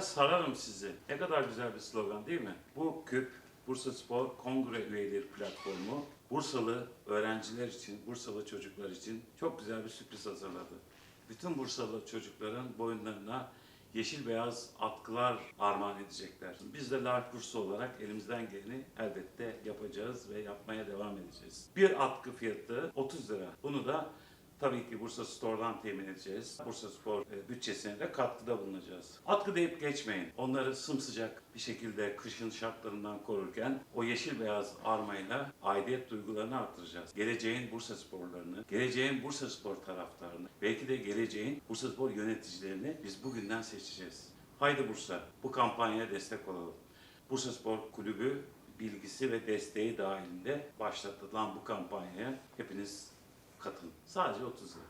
sararım sizi. Ne kadar güzel bir slogan değil mi? Bu küp Bursa Spor Kongre Üyeleri Platformu Bursalı öğrenciler için, Bursalı çocuklar için çok güzel bir sürpriz hazırladı. Bütün Bursalı çocukların boyunlarına yeşil beyaz atkılar armağan edecekler. Biz de Lark Bursa olarak elimizden geleni elbette yapacağız ve yapmaya devam edeceğiz. Bir atkı fiyatı 30 lira. Bunu da tabii ki Bursa Store'dan temin edeceğiz. Bursa Spor e, bütçesine de katkıda bulunacağız. Atkı deyip geçmeyin. Onları sımsıcak bir şekilde kışın şartlarından korurken o yeşil beyaz armayla aidiyet duygularını artıracağız. Geleceğin Bursa sporlarını, geleceğin Bursa Spor taraftarını, belki de geleceğin Bursa Spor yöneticilerini biz bugünden seçeceğiz. Haydi Bursa, bu kampanyaya destek olalım. Bursa Spor Kulübü bilgisi ve desteği dahilinde başlatılan bu kampanyaya hepiniz katılın. Sadece 30 lira.